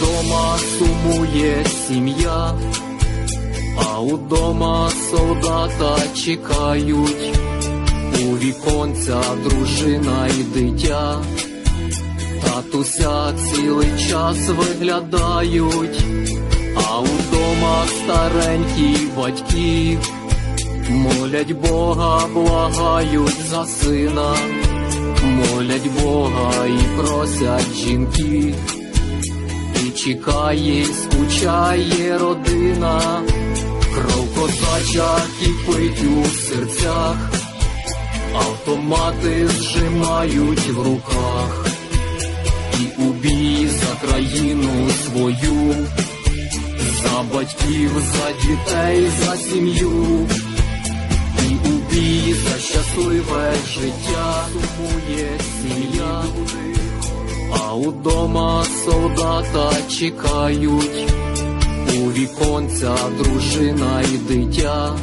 Удома сумує сім'я, а удома солдата чекають, у віконця дружина і дитя, татуся цілий час виглядають, а удома старенькі батьки. Молять Бога, благають за сина, молять Бога і просять жінки. І чекає, й скучає родина, кров козача кипить у серцях, автомати зжимають в руках, і у бій за країну свою, за батьків, за дітей, за сім'ю, і у бій за щасливе життя сумує сім'я. А удома солдата чекають, у віконця дружина і дитя,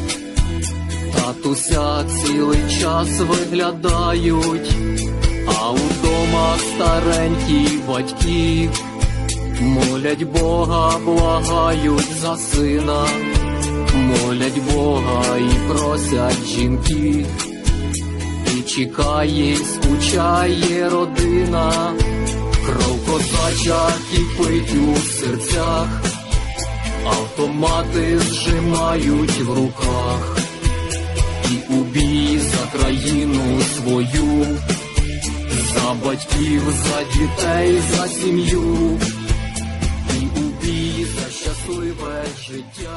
татуся цілий час виглядають, а удома старенькі батьки. Молять Бога, благають за сина, молять Бога і просять жінки. Чекає, скучає родина, кров козача кипить у серцях, автомати зжимають в руках, і у бій за країну свою, за батьків, за дітей, за сім'ю, і у бій за щасливе життя.